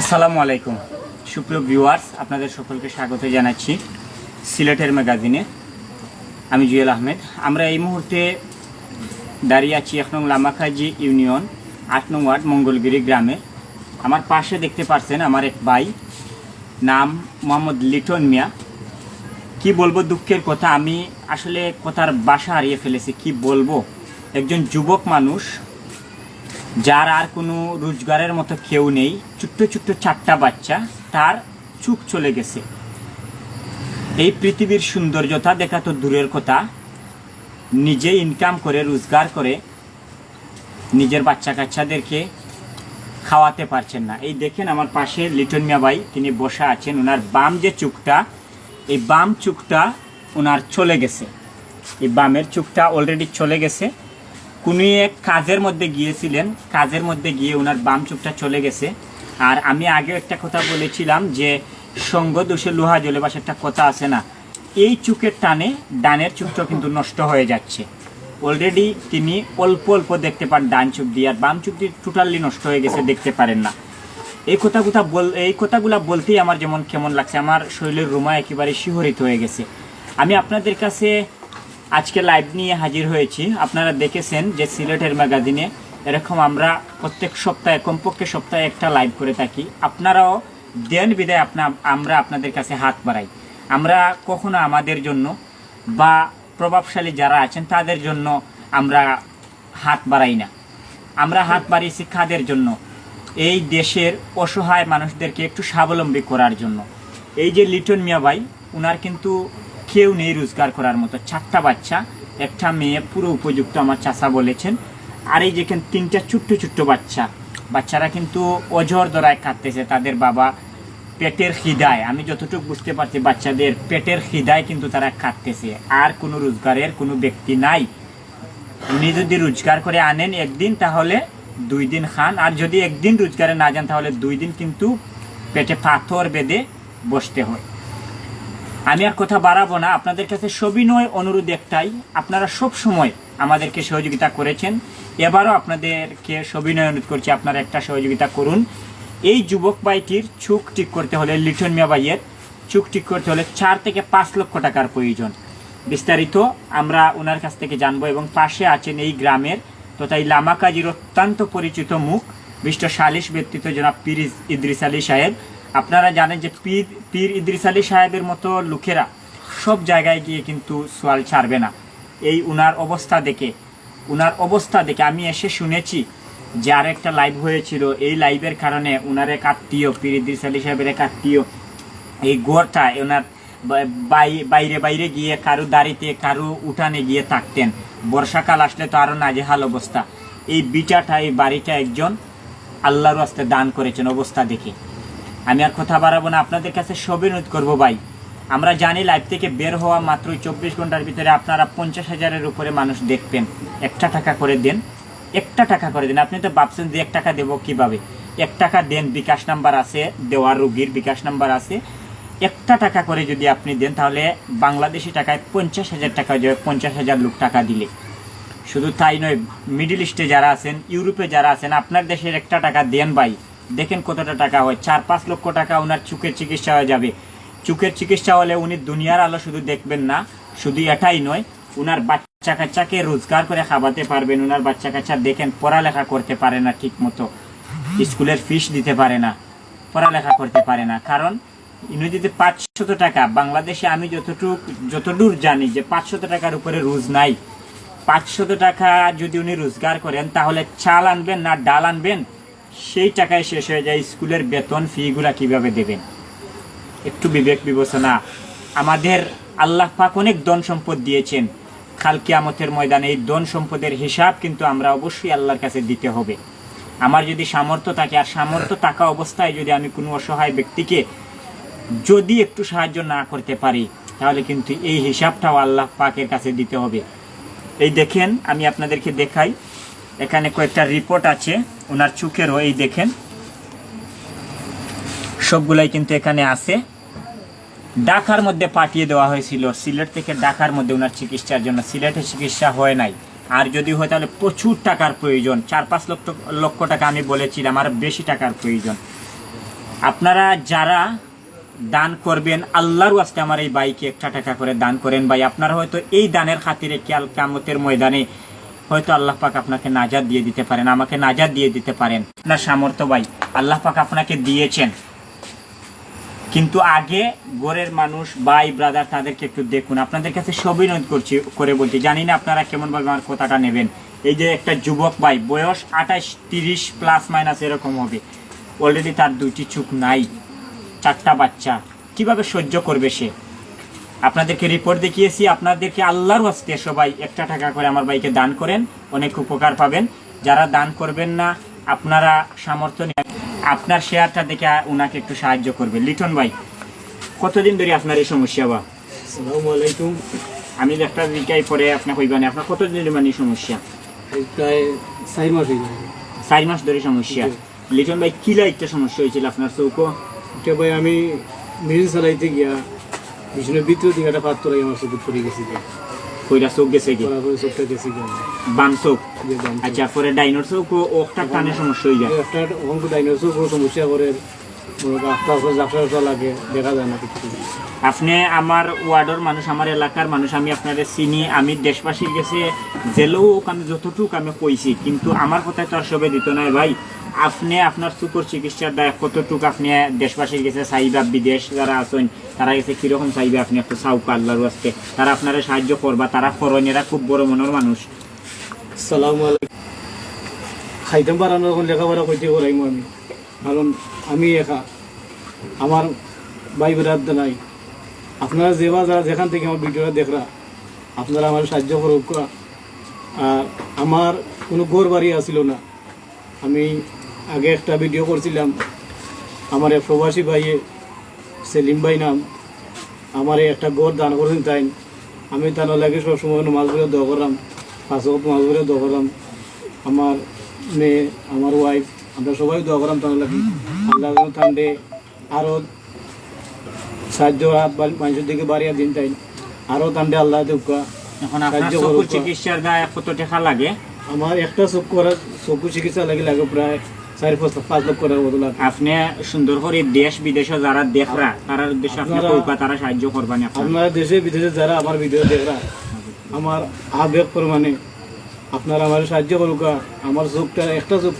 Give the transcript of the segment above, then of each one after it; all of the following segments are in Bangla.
আসসালামু আলাইকুম। সুপ্রিয় ভিউয়ার্স, আপনাদের সকলকে স্বাগত জানাচ্ছি সিলেটের ম্যাগাজিনে। আমি জুয়েল আহমেদ। আমরা এই মুহূর্তে দাঁড়িয়ে আছি এক নং লামাখাজি ইউনিয়ন, আট নং ওয়ার্ড, মঙ্গলগিরি গ্রামে। আমার পাশে দেখতে পাচ্ছেন আমার এক ভাই, নাম মোহাম্মদ লিটন মিয়া। কি বলব দুঃখের কথা, আমি আসলে কথার বাসা হারিয়ে ফেলেছি। কি বলব? একজন যুবক মানুষ যার আর কোনো রোজগারের মতো কেউ নেই। ছোট্ট ছোট্ট চারটা বাচ্চা, তার চুপ চলে গেছে। এই পৃথিবীর সৌন্দর্যতা দেখা তো দূরের কথা। নিজে ইনকাম করে, রোজগার করে নিজের বাচ্চা কাচ্চাদেরকে খাওয়াতে পারছেন না। এই দেখেন আমার পাশে লিটন মিয়া ভাই, তিনি বসা আছেন। ওনার বাম যে চুকটা, এই বাম চুকটা ওনার চলে গেছে। এই বামের চুকটা অলরেডি চলে গেছে। কোনো এক কাজের মধ্যে গিয়েছিলেন, কাজের মধ্যে গিয়ে ওনার বাম চুপটা চলে গেছে। আর আমি আগে একটা কথা বলেছিলাম যে, সঙ্গ দোষে লোহা জলে বাস একটা কথা আছে না। এই চুকের টানে ডানের চুকটা কিন্তু নষ্ট হয়ে যাচ্ছে। অলরেডি তিনি অল্প অল্প দেখতে পান ডান চুপ দিয়ে, আর বাম চুক দিয়ে টোটালি নষ্ট হয়ে গেছে, দেখতে পারেন না। এই কথাগুলা বল, এই কথাগুলা বলতেই আমার যেমন কেমন লাগছে, আমার শরীরের রুমা একেবারে শিহরিত হয়ে গেছে। আমি আপনাদের কাছে আজকে লাইভ নিয়ে হাজির হয়েছি। আপনারা দেখেছেন যে সিলেটের ম্যাগাজিনে এরকম আমরা প্রত্যেক সপ্তাহে, কমপক্ষে সপ্তাহে একটা লাইভ করে থাকি। আপনারাও দেন বিদায় আপনা, আমরা আপনাদের কাছে হাত বাড়াই। আমরা কখনো আমাদের জন্য বা প্রভাবশালী যারা আছেন, তাদের জন্য আমরা হাত বাড়াই না। আমরা হাত বাড়িয়েছি কাদের জন্য? এই দেশের অসহায় মানুষদেরকে একটু স্বাবলম্বী করার জন্য। এই যে লিটন মিয়া ভাই, উনার কিন্তু কেউ নেই রোজগার করার মতো। চারটা বাচ্চা, একটা মেয়ে, পুরো উপযুক্ত আমার চাষা বলেছেন। আর এই যেখানে তিনটা ছোট্ট ছোট্ট বাচ্চা, বাচ্চারা কিন্তু অজর দরায় কাঁদতেছে, তাদের বাবা পেটের খিদায়। আমি যতটুকু বুঝতে পারছি, বাচ্চাদের পেটের খিদায় কিন্তু তারা কাঁদতেছে। আর কোনো রোজগারের কোনো ব্যক্তি নাই। উনি যদি রোজগার করে আনেন একদিন, তাহলে দুই দিন খান। আর যদি একদিন রোজগারে না যান, তাহলে দুই দিন কিন্তু পেটে পাথর বেঁধে বসতে হয়। আমি আর কথা বাড়াবো না। আপনাদের কাছে সবিনয় অনুরোধ একটাই। আপনারা সব সময় আমাদেরকে সহযোগিতা করেছেন। এবারও আপনাদেরকে সবিনয় অনুরোধ করছি, আপনারা একটা সহযোগিতা করুন। এই যুবক ভাইটির চুক ঠিক করতে হলে, লিটন মিয়া ভাইয়ের চুক ঠিক করতে হলে চার থেকে পাঁচ লক্ষ টাকার প্রয়োজন। বিস্তারিত আমরা ওনার কাছ থেকে জানব এবং পাশে আছেন এই গ্রামের তথা এই লামাকাজির অত্যন্ত পরিচিত মুখ বিষ্ট সালিশ ব্যক্তিত্ব জনাব পীর ইস- ইদ্রিস আলী সাহেব। আপনারা জানেন যে পীর ইদ্রিস আলী সাহেবের মতো লোকেরা সব জায়গায় গিয়ে কিন্তু সোয়াল ছাড়বে না। এই উনার অবস্থা দেখে, উনার অবস্থা দেখে আমি এসে শুনেছি যে আর একটা লাইভ হয়েছিল। এই লাইভের কারণে উনার এক আত্মীয় পীর ইদ্রিস আলী সাহেবের এক আত্মীয় এই গোরটা ওনার বাই- বাইরে বাইরে গিয়ে কারও দাড়িতে, কারও উঠানে গিয়ে থাকতেন। বর্ষাকাল আসলে তো আরও নাজেহাল অবস্থা। এই বিটাটা, এই বাড়িটা একজন আল্লাহর রাস্তে দান করেছেন অবস্থা দেখে। আমি আর কথা বাড়াবো না। আপনাদের কাছে সবই অনুরোধ করব ভাই। আমরা জানি লাইভ থেকে বের হওয়া মাত্রই চব্বিশ ঘণ্টার ভিতরে আপনারা পঞ্চাশ হাজারের উপরে মানুষ দেখবেন। একটা টাকা করে দেন। একটা টাকা করে দেন। আপনি তো ভাবছেন যে এক টাকা দেবো কীভাবে? এক টাকা দেন, বিকাশ নাম্বার আছে দেওয়ার রুগীর বিকাশ নাম্বার আছে। একটা টাকা করে যদি আপনি দেন, তাহলে বাংলাদেশি টাকায় পঞ্চাশ হাজার টাকা যাবে, পঞ্চাশ হাজার লোক টাকা দিলে। শুধু তাই নয় মিডিল ইস্টে যারা আছেন, ইউরোপে যারা আছেন, আপনার দেশের একটা টাকা দেন ভাই। দেখেন কতটা টাকা হয়। চার পাঁচ লক্ষ টাকা ওনার চুকের চিকিৎসা হয়ে যাবে। চুকের চিকিৎসা হলে উনি দুনিয়ার আলো শুধু দেখবেন না, শুধু এটাই নয়, উনার বাচ্চা কাচ্চাকে রোজগার করে খাওয়াতে পারবেন, উনার বাচ্চা কাচ্চা দেখেন পড়ালেখা করতে পারে না ঠিক মতো স্কুলের ফিস দিতে পারে না, পড়ালেখা করতে পারে না। কারণ ইনি যদি পাঁচশত টাকা, বাংলাদেশে আমি যতটুক, যতদূর জানি যে পাঁচশত টাকার উপরে রোজ নাই। পাঁচশত টাকা যদি উনি রোজগার করেন, তাহলে চাল আনবেন না ডাল আনবেন? সেই টাকায় শেষ হয়ে যায় স্কুলের বেতন ফিগুলা কীভাবে দেবেন? একটু বিবেক বিবেচনা। আমাদের আল্লাহ পাক অনেক ধন সম্পদ দিয়েছেন। খাল কিয়ামতের ময়দানে এই ধন সম্পদের হিসাব কিন্তু আমরা অবশ্যই আল্লাহর কাছে দিতে হবে। আমার যদি সামর্থ্য থাকে, আর সামর্থ্য থাকা অবস্থায় যদি আমি কোনো অসহায় ব্যক্তিকে যদি একটু সাহায্য না করতে পারি, তাহলে কিন্তু এই হিসাবটাও আল্লাহ পাকের কাছে দিতে হবে। এই দেখেন, আমি আপনাদেরকে দেখাই। এখানে কয়েকটা রিপোর্ট আছে ওনার চোখেরও এই দেখেন। সবগুলাই কিন্তু এখানে আছে। ঢাকার মধ্যে পাঠিয়ে দেওয়া হয়েছিল, সিলেট থেকে ঢাকার মধ্যে ওনার চিকিৎসার জন্য। সিলেটে চিকিৎসা হয় নাই। আর যদি হয় তাহলে প্রচুর টাকার প্রয়োজন। চার পাঁচ লক্ষ লক্ষ টাকা আমি বলেছিলাম, আর বেশি টাকার প্রয়োজন। আপনারা যারা দান করবেন আল্লাহর ওয়াস্তে আমার এই বাইকে একটা টাকা করে দান করেন ভাই। আপনারা হয়তো এই দানের খাতিরে কেয়াল কামতের ময়দানে হয়তো আল্লাহ পাক আপনাকে নাজাদ দিয়ে দিতে পারেন, আমাকে নাজাদ দিয়ে দিতে পারেন। আপনার সামর্থ্য ভাই, আল্লাহ পাক আপনাকে দিয়েছেন। কিন্তু আগে গড়ের মানুষ ভাই ব্রাদার তাদেরকে একটু দেখুন। আপনাদের কাছে সবিনয় করছি, করে বলছি। জানি না আপনারা কেমন ভাবে আমার কথাটা নেবেন। এই যে একটা যুবক ভাই, বয়স আঠাশ, তিরিশ প্লাস মাইনাস এরকম হবে। অলরেডি তার দুইটি চোখ নাই, চারটা বাচ্চা। কীভাবে সহ্য করবে সে? আপনাদেরকে রিপোর্ট দেখিয়েছি আপনাদেরকে আল্লাহর হস্তে সবাই একটা টাকা করে আমার ভাইকে দান করেন অনেক উপকার পাবেন। যারা দান করবেন না আপনারা সামর্থ্য আপনার শেয়ারটা দেখে ওনাকে একটু সাহায্য করবে লিটন ভাই কতদিন ধরে আপনার এই সমস্যা বা? আসসালামু আলাইকুম। আমি একটা দিকাই পরে আপনার কইবেন আপনার কতদিন ধরে মানে সমস্যা? প্রায় চার মাস হয়ে চার মাস ধরে সমস্যা। লিটন ভাই কি লাইটটা সমস্যা হয়েছিল আপনার চৌকো? ভাই আমি মেশিন চালাইতে গিয়া বিষ্ণুর ভিতর দিকে একটা পাত্র আমার চোখ পড়ে গেছি কইরা চোখ গেছে কি? চোখটা গেছি। বাম চোখ? আচ্ছা পরে ডাইনোর টানে সমস্যা হয়ে যায় অঙ্ক ডাইনোসর কোনো সমস্যা করে লাগে দেখা যায় না কিছু। আপনি আমার ওয়ার্ডের মানুষ আমার এলাকার মানুষ আমি আপনাদের চিনি আমি দেশবাসীর কাছে জেলেও আমি যতটুক আমি কইছি কিন্তু আমার কথায় তো আর সবে দিত নাই ভাই। আপনি আপনার চুকুর চিকিৎসার দায় কতটুক আপনি দেশবাসীর কাছে চাইবা, বিদেশ যারা আছেন, তারা গেছে কীরকম চাইবে আপনি একটু চাউকা আল্লাহর আসতে তারা আপনারা সাহায্য করবা, তারা করণেরা খুব বড় মনের মানুষ। সালাম আলাইকুম। খাইতাম লেখাপড়া করতে করাইমু আমি। কারণ আমি একা। আমার ভাই বেড়াত নাই। আপনারা যেবা যারা যেখান থেকে আমার ভিডিওটা দেখরা, আপনারা আমার সাহায্য করুক। আর আমার কোনো ঘর বাড়ি আসিল না। আমি আগে একটা ভিডিও করছিলাম। আমার এক প্রবাসী ভাইয়ে সেলিম ভাই নাম আমার এই একটা ঘর দান করেন তাই। আমি তার লাগে সবসময় মাছ ধরে দোয়া করলাম পাঁচ মাছ ধরে দোয়া করলাম। আমার মেয়ে আমার ওয়াইফ আমরা সবাই দোয়া করলাম তার লাগে। আল্লাহ ঠান্ডে আরও সাহায্য মানুষের দিকে বাড়িয়ে দিন তাই। আরও ঠান্ডে আল্লাহ দেখা এখন আপনার। চিকিৎসার দায় কত টাকা লাগে? আমার একটা চোখ করা চক্ষু চিকিৎসা লাগে লাগে প্রায় চারি পাঁচ পাঁচ লক্ষ আপনি সুন্দর করে দেশ বিদেশে যারা দেখরা তারার উদ্দেশ্যে আপনি আপনারা- কৌকা তারা সাহায্য করবেন আপনার। আপনারা দেশে বিদেশে যারা আমার ভিডিও দেখরা আমার আবেগ প্রমাণে আপনারা আমার সাহায্য করুক আমার চোখটা একটা চোখ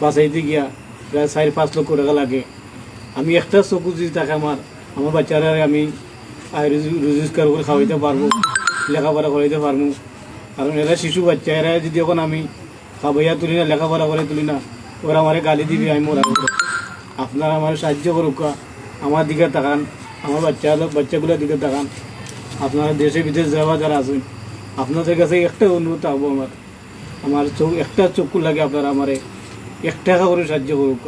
বাঁচাইতে গিয়া প্রায় চারি পাঁচ লক্ষ টাকা লাগে। আমি একটা চকু যদি থাকে আমার আমার বাচ্চারা আমি রোজগার করে খাওয়াইতে পারব লেখাপড়া করাইতে পারব। কারণ এরা শিশু বাচ্চা এরা যদি এখন আমি খাবাইয়া তুলি না লেখাপড়া করে তুলি না ওরা আমার গালি দিবি আমি ওরা আপনারা আমার সাহায্য করুক আমার দিকে তাকান আমার বাচ্চা বাচ্চাগুলোর দিকে তাকান আপনারা দেশে বিদেশে যাওয়া যারা আছেন আপনাদের কাছে একটা অনুরোধ থাকব আমার আমার চোখ একটা চক্ষু লাগে আপনারা আমারে এক টাকা করে সাহায্য করুক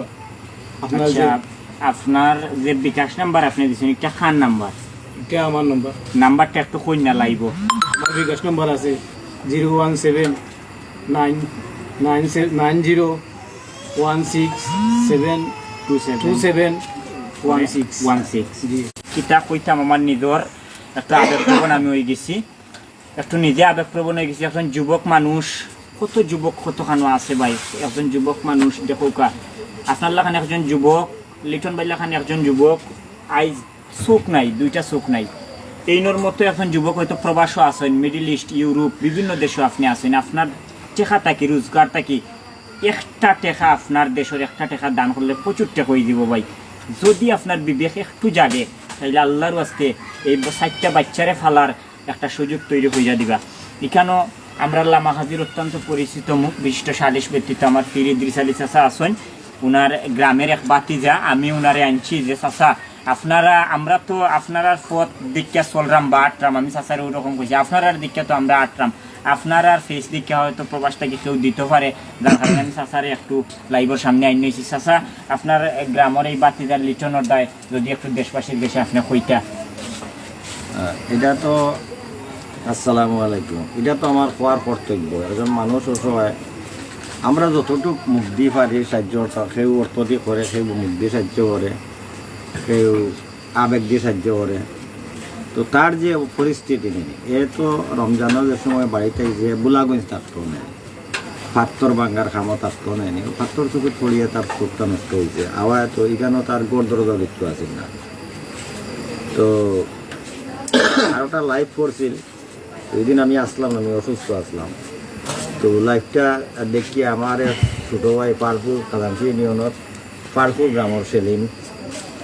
আপনার যে আচ্ছা আপনার যে বিকাশ নাম্বার আপনি দিচ্ছেন একটা খান নাম্বার এটা আমার নম্বর নাম্বারটা একটু কন্যা লাইব আমার বিকাশ নম্বর আছে zero one seven nine nine nine zero one six seven two two seven seven one six one six জি কিতাব কইতাম আমার নিজের একটা আবেগপ্রবণ আমি হয়ে গেছি। একটু নিজে আবেগপ্রবণ হয়ে গেছি, একজন যুবক মানুষ কত যুবক কতখানো আছে ভাই? একজন যুবক মানুষ দেখো কা আপনার লাখান একজন যুবক লিটন ভাই লাখান একজন যুবক আই চোখ নাই, দুইটা চোখ নাই। এইনোর মতো একজন যুবক হয়তো প্রবাসও আছেন, মিডিল ইস্ট ইউরোপ বিভিন্ন দেশও আপনি আছেন। আপনার টেকা থাকি রোজগার থাকি একটা টেকা আপনার দেশের একটা টেকা দান করলে প্রচুর টেকা হয়ে দিব ভাই। যদি আপনার বিবেক একটু জাগে, তাহলে আল্লাহর আস্তে এই চারটা বাচ্চারে ফালার একটা সুযোগ তৈরি হইয়া দিবা। এখানেও আমরা লামাহাজির অত্যন্ত পরিচিত মুখ, বিশিষ্ট সালিশ ব্যক্তিত্ব আমার ফির ইদ্রিস আলী চাষা আসেন উনার গ্রামের এক বাতিজা, আমি উনারে আনছি যে চাষা আপনারা, আমরা তো আপনারা পথ দিকটা চলরাম বা আটরাম। আমি চাষার ওরকম কইছি, আপনারার দিকটা তো আমরা আটরাম। আপনার আর ফেস দিকে হয়তো প্রবাসটাকে কেউ দিতে পারে। যার কারণে আমি চাষারে একটু লাইভের সামনে আইন নিয়েছি চাষা আপনার গ্রামের এই বাতিজার লিটনের দায় যদি একটু দেশবাসীর দেশে আপনি কইতা। এটা তো আসসালামু আলাইকুম। এটা তো আমার হওয়ার কর্তব্য। একজন মানুষ অসহায় আমরা যতটুকু দিয়ে পারি, সাহায্য কেউ অর্থ দিয়ে করে মুখ দিয়ে সাহায্য করে কেউ আবেগ দিয়ে সাহায্য করে। তো তার যে পরিস্থিতি নেই এ তো রমজানের যে সময় বাড়িতে যে বুলাগঞ্জ থাকতো না, পাত্তর ভাঙ্গার খামো থাকতো নেয়নি পাত্তর চুকুত পড়িয়ে তার চোখটা নষ্ট হয়েছে আওয়াজ তো এখানেও তার গোর দরজা দেখতে আসেন না। তো আর ওটা লাইভ করছিল ওই দিন আমি আসলাম, আমি অসুস্থ আসলাম। তো লাইফটা দেখি আমার ছোটো ভাই পারপুর কাদামসি ইউনিয়নত পারপুর গ্রামের সেলিম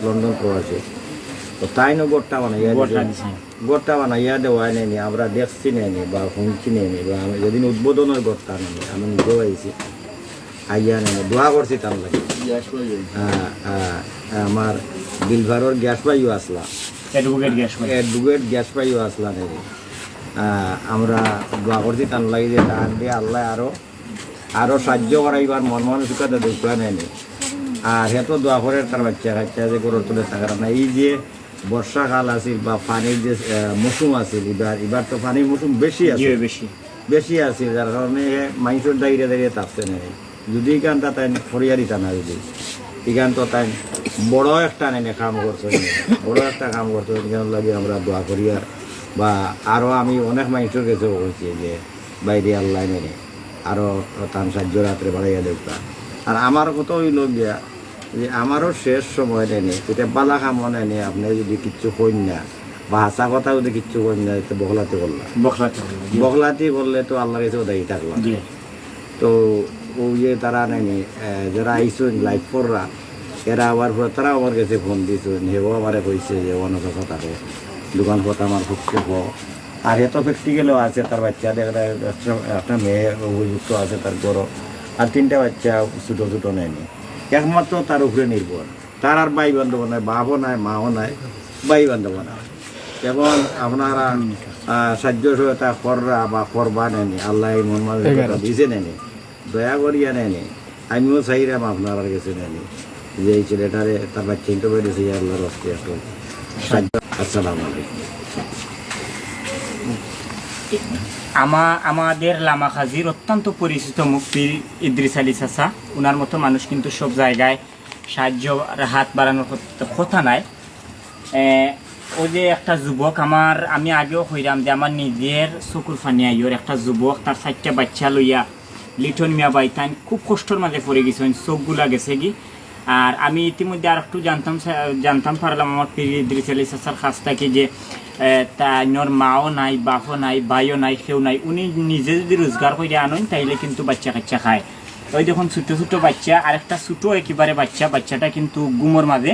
লন্ডন প্রবাসী তো তাই না গোটটা বানাইয়া গোটটা বানাইয়া দেওয়া নেয়নি আমরা দেখছি নেয়নি বা শুনছি নেয়নি বা আমি যেদিন উদ্বোধনের গোটটা নেয়নি আমি নিজেও আইছি আইয়া নেয়নি দোয়া করছি তার লাগে। আমার বিলভারর গ্যাস পাইও আসলা অ্যাডভোকেট গ্যাস পাইও আসলা নেই আমরা দোয়া করছি তার লাগে যে টান দিয়ে আল্লাহ আরও আরও সাহায্য করাইবার মন মানসিকতা দেখবা নেয়নি আর হেতো দোয়া করে তার বাচ্চা কাচ্চা যে গরুর তুলে থাকার না এই যে বর্ষাকাল আছিল বা পানির যে মৌসুম আছিল এবার এবার তো পানির মৌসুম বেশি আছে বেশি। বেশি আছে যার কারণে মাইসের দাঁড়িয়ে দাঁড়িয়ে তাপতে নেই যদি এখানটা তাই ফরিয়া দিতা না যদি এখান তো তাই বড় একটা নেই কাম করছে। বড় একটা কাম করছ এখান লাগে আমরা দোয়া করি আর বা আরও আমি অনেক মানুষের কাছেও বলছি যে বাইরে আল্লাহ নেই আরও তান সাহায্য রাত্রে বাড়াইয়া দেবতা আর আমার কত লোক গিয়া যে আমারও শেষ সময় নেই এটা বালা কামও নেই আপনি যদি কিচ্ছু কইন না বা হাসা কথা যদি কিচ্ছু কইন না তো বহলাতে করলাম। বখলাতে বগলাতি করলে তো আল্লাহ কাছে দায়ী থাকলাম। তো ওই যে তারা নেনি যারা আইসুন লাইফ কররা এরা আবার পর তারা আমার কাছে ফোন দিয়েছেন হেও আমারে কইছে যে অনেক কথা দোকান পথ আমার পক্ষে হ। আর এত প্র্যাকটিক্যালও আছে তার বাচ্চা একটা একটা মেয়ে উপযুক্ত আছে তার বড়। আর তিনটা বাচ্চা ছোটো ছোটো নেয়নি একমাত্র তার উপরে নির্ভর। তার আর ভাই বান্ধব নাই বাপও নাই মাও নাই ভাই বান্ধব নাই। এবং আপনারা সাহায্য সহায়তা কররা বা করবা নেনি আল্লাহ মন মাঝে দিছে নেনি দয়া করিয়া নেনি আমিও চাইরাম আপনার কাছে নেনি যে এই ছেলেটারে তার বাচ্চা তো বেড়েছে আল্লাহর হস্তে একটু সাহায্য আসসালামু আলাইকুম। আমা, আমাদের লামা খাজির অত্যন্ত পরিচিত মুক্তি ইদ্রিস আলী চাচা। ওনার মতো মানুষ কিন্তু সব জায়গায় সাহায্য, হাত বাড়ানোর কথা নাই। ওই যে একটা যুবক, আমার, আমি আগেও কইরাম যে আমার নিজের চকুর ফানি আইয়র একটা যুবক, তার চারটা বাচ্চা লইয়া লিটন মিয়া বাই তাই খুব কষ্টর মাঝে পড়ে গেছেন চোখগুলা গেছে কি। আর আমি ইতিমধ্যে আর একটু জানতাম জানতাম পারলাম আমার প্রিয় ইদ্রিস আলী চাচার কাছ থেকে যে তাইনর মাও নাই, বাপও নাই ভাইও নাই কেউ নাই। উনি নিজে যদি রোজগার করে আনেন তাইলে কিন্তু বাচ্চা কাচ্চা খায়। ওই দেখুন ছোট ছোট বাচ্চা আর একটা ছোট একেবারে বাচ্চা, বাচ্চাটা কিন্তু গুমর মাঝে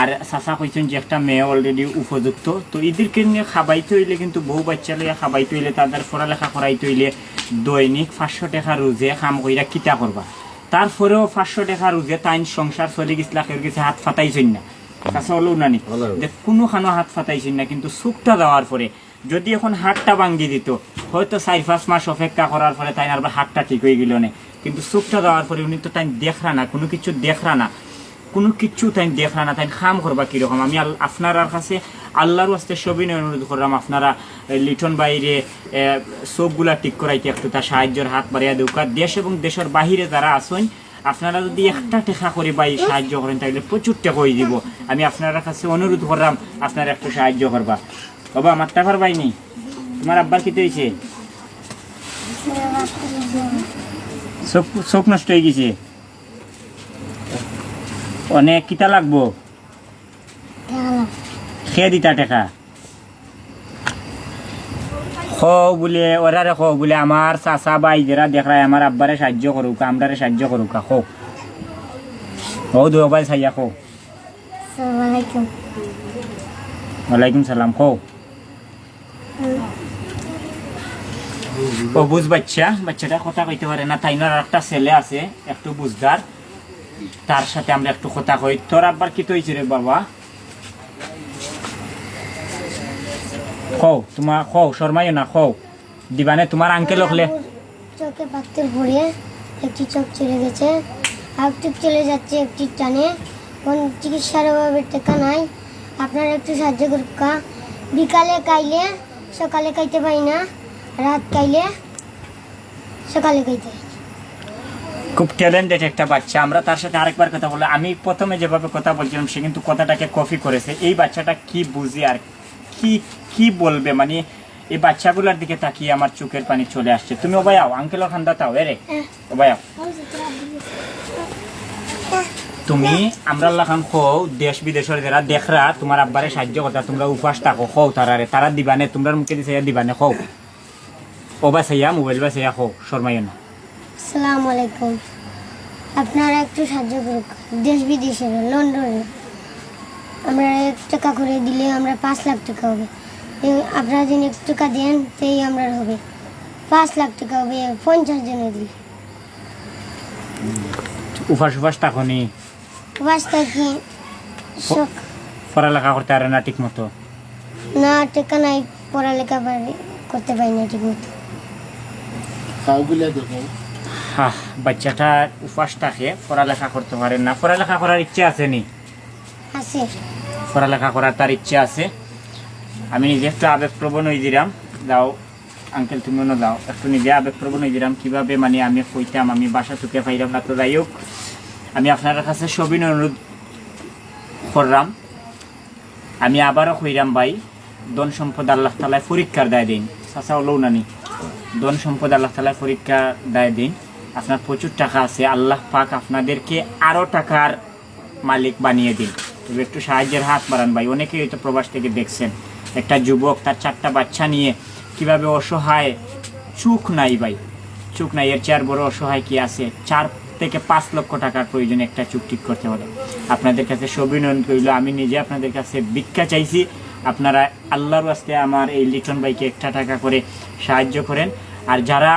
আর চাচা কইছেন যে একটা মেয়ে অলরেডি উপযুক্ত। তো এদেরকে নিয়ে খাবাইতে হইলে কিন্তু বহু বাচ্চা লইয়া খাবাইতে হইলে তাদের পড়ালেখা করাইতে হইলে দৈনিক পাঁচশো টাকা রোজে কাম কইরা কিতা করবা। তারপরেও পাঁচশো টাকা রোজে তাইন সংসার চলে গেছিল কেউ গেছে হাত ফাটাইছেন না। কাছে হলো নানি হলো। যে কোনো খানো হাত ফাটাইছেন না কিন্তু সুখটা দেওয়ার পরে যদি এখন হাতটা ভাঙ্গি দিত হয়তো চার পাঁচ মাস অপেক্ষা করার পরে তাই আর হাতটা ঠিক হয়ে গেল না। কিন্তু সুখটা দেওয়ার পরে উনি তো তাই দেখরা না কোনো কিছু দেখরা না। কোনো কিচ্ছু তাই দেখরা না তাই খাম করবা কীরকম? আমি আপনার কাছে আল্লাহর আস্তে সবই অনুরোধ করলাম আপনারা লিটন বাইরে চোখগুলা ঠিক করাইতে একটু তার সাহায্যের হাত বাড়িয়া দৌকা দেশ এবং দেশের বাহিরে যারা আসেন আপনারা যদি একটা টেকা করে বাই সাহায্য করেন তাহলে প্রচুর টাকা হয়ে দিব আমি আপনার কাছে অনুরোধ করলাম, আপনারা একটু সাহায্য করবা। বাবা আমার টাকার বাইনি। তোমার আব্বার কি হয়েছে চোখ চোখ নষ্ট হয়ে গেছে। অনেক কিতা লাগবো? খেয়ে দিতা টেকা। খ বলে ওরারে খ বলে আমার চাচা বাই যারা দেখায় আমার আব্বারে সাহায্য করুক আমরারে সাহায্য করুক খ। ও দুবাই সাইয়া খো। আসসালামাইকুম ওয়ালাইকুম সালাম খো। ও বুঝ বাচ্চা বাচ্চাটা কথা কইতে পারে না তাই না একটা ছেলে আছে একটু বুঝদার। তার সাথে আমরা একটু কথা কই। তোর আব্বার কি তৈছে রে বাবা? কও তোমার কও শর্মাইও না কও দিবানে তোমার আঙ্কেল হলে চোখে পাত্তর ভরে একটি চোখ চলে গেছে। আর চোখ চলে যাচ্ছে একটি টানে। কোন চিকিৎসার অভাবে টাকা নাই। আপনারা একটু সাহায্য করুকা বিকালে খাইলে সকালে খাইতে পাই না। রাত খাইলে সকালে খাইতে খুব ট্যালেন্টেড একটা বাচ্চা। আমরা তার সাথে আরেকবার কথা বললাম আমি প্রথমে যেভাবে কথা বলছিলাম সে কিন্তু কথাটাকে কপি করেছে। এই বাচ্চাটা কি বুঝে আর কি কি বলবে? মানে এই বাচ্চাগুলোর দিকে তাকিয়ে আমার চোখের পানি চলে আসছে। তুমি ওবাই আও আঙ্কেল খান্দা তাও এরে ওবাই আও। তুমি আমরা লাখান খো দেশ বিদেশের যারা দেখরা তোমার আব্বারে সাহায্য করতা তোমরা উপাস থাকো খো তারারে তারা দিবানে তোমরা মুখে দিছে দিবানে খো ওবা সাইয়া মোবাইল বা সাইয়া খো শর্মাইও না। আসসালামু আলাইকুম। আপনারা একটু সাহায্য করুন দেশ বিদেশের লন্ডনে আমরা এক টাকা করে দিলে আমরা পাঁচ লাখ টাকা হবে। আপনারা যদি এক টাকা দেন সেই আমরা হবে। পাঁচ লাখ টাকা হবে পঞ্চাশ জনে দিলে উপাস উপাস থাকো নি পাঁচ কি সব পড়ালেখা করতে পারে না ঠিক মতো না টাকা নাই পড়ালেখা পারি- করতে পারি না ঠিক মতো হ্যাঁ বাচ্চাটা উপাস থাকে পড়ালেখা করতে পারে না। পড়ালেখা করার ইচ্ছে আছে নি? আছে। পড়ালেখা করার তার ইচ্ছে আছে? আমি নিজে একটু আবেগপ্রবণ হয়ে দিলাম দাও আঙ্কেল তুমি অন্য দাও একটু নিজে আবেগপ্রবণ হয়ে দিলাম কীভাবে মানে আমি কইতাম, আমি বাসা টুকে পাইলাম না তো যাই হোক। আমি আপনার কাছে সবিন অনুরোধ করলাম। আমি আবারও কইরাম ভাই, ধন সম্পদ আল্লাহ তালায় পরীক্ষার দায় দিন। চাচা হলেও নানি ধন সম্পদ আল্লাহ তালায় পরীক্ষা দায় দিন। আপনার প্রচুর টাকা আছে। আল্লাহ পাক আপনাদেরকে আরও টাকার মালিক বানিয়ে দিন। তবে একটু সাহায্যের হাত বাড়ান, ভাই। অনেকেই হয়তো প্রবাস থেকে দেখছেন। একটা যুবক তার চারটা বাচ্চা নিয়ে কীভাবে অসহায় চুক নাই ভাই। চুক নাই, এর চেয়ার বড় অসহায় কি আছে? চার থেকে পাঁচ লক্ষ টাকার প্রয়োজন একটা চুক ঠিক করতে হলে। আপনাদের কাছে সবিনয়ন করিল আমি নিজে আপনাদের কাছে ভিক্ষা চাইছি। আপনারা আল্লাহর আস্তে আমার এই লিটন ভাইকে একটা টাকা করে সাহায্য করেন। আর যারা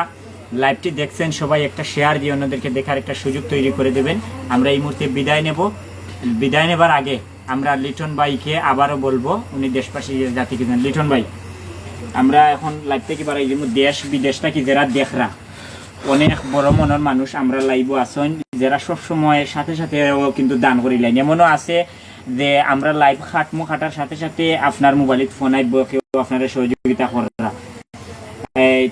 লাইভটি দেখছেন, সবাই একটা শেয়ার দিয়ে অন্যদেরকে দেখার একটা সুযোগ তৈরি করে দেবেন। আমরা এই মুহূর্তে বিদায় নেব। বিদায় নেবার আগে আমরা লিটন ভাইকে আবারও বলব, উনি দেশবাসী জাতি কি লিটন ভাই, আমরা এখন লাইভ থেকে বাড়াই দিব, দেশ বিদেশটা কি যারা দেখরা। অনেক বড় মনের মানুষ আমরা লাইভ আসন যারা সব সময় সাথে সাথে কিন্তু দান করিলেন এমনও আছে যে আমরা লাইভ খাটমু খাটার সাথে সাথে আপনার মোবাইলত ফোন আইব, কেউ আপনারা সহযোগিতা করা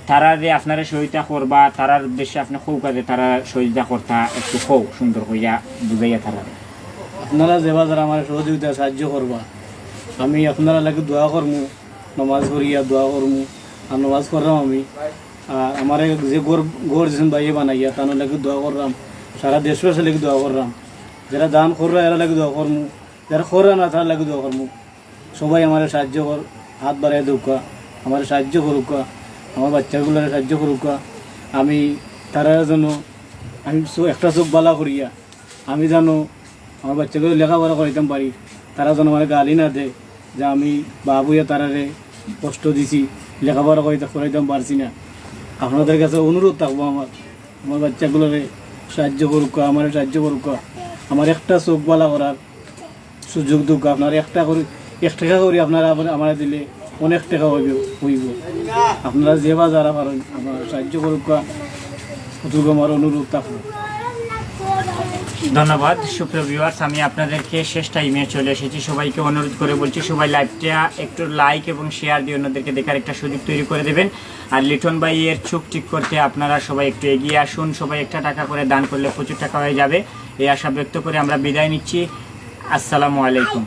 তারা যে আপনারা সহযোগিতা করবা, তারার উদ্দেশ্যে আপনি খৌ কাজে তারা সহযোগিতা করতা, একটু খৌ সুন্দর হইয়া বুঝাইয়া তারা। আপনারা যেবা যারা আমার সহযোগিতা সাহায্য করবা, আমি আপনারা লাগে দোয়া করমু, নমাজ করিয়া দোয়া করমু, আর নমাজ করলাম আমি। আর আমার যে গোর গোর যেন বাইয়ে বানাইয়া তার লাগে দোয়া করলাম সারা দেশবাসী লাগে দোয়া করলাম যারা দান কররা, এরা লাগে দোয়া করমু। যারা কররা না তারা লাগে দোয়া করমু। সবাই আমার সাহায্য কর হাত বাড়াই দৌকা, আমার সাহায্য করুকা, আমার বাচ্চাগুলোর সাহায্য করুকা। আমি তারা যেন আমি একটা চোখ বালা করিয়া, আমি জানো আমার বাচ্চাগুলো লেখাপড়া করাইতাম পারি তারা যেন আমার গালি না দেয় যে আমি বাবুয়া তারারে কষ্ট দিছি, লেখাপড়া করাইতে, করাইতাম পারছি না। আপনাদের কাছে অনুরোধ থাকব আমার। আমার বাচ্চাগুলোরে সাহায্য করুক, আমার সাহায্য করুক। আমার একটা চোখ বালা করার সুযোগ দুঃখ আপনার একটা করে, এক টাকা করে আপনারা আমার- দিলে অনেক টাকা হইব হইব। আপনারা যে বা যারা পারেন আমার সাহায্য করুক আমার অনুরোধ থাকব। ধন্যবাদ। সুপ্রিয় ভিউয়ার্স আমি আপনাদেরকে শেষ টাইমে চলে এসেছি। সবাইকে অনুরোধ করে বলছি, সবাই লাইভটা একটু লাইক এবং শেয়ার দিয়ে অন্যদেরকে দেখার একটা সুযোগ তৈরি করে দেবেন। আর লিটন ভাইয়ের চোখ ঠিক করতে আপনারা সবাই একটু এগিয়ে আসুন। সবাই একটা টাকা করে দান করলে প্রচুর টাকা হয়ে যাবে। এই আশা ব্যক্ত করে আমরা বিদায় নিচ্ছি। আসসালামু আলাইকুম।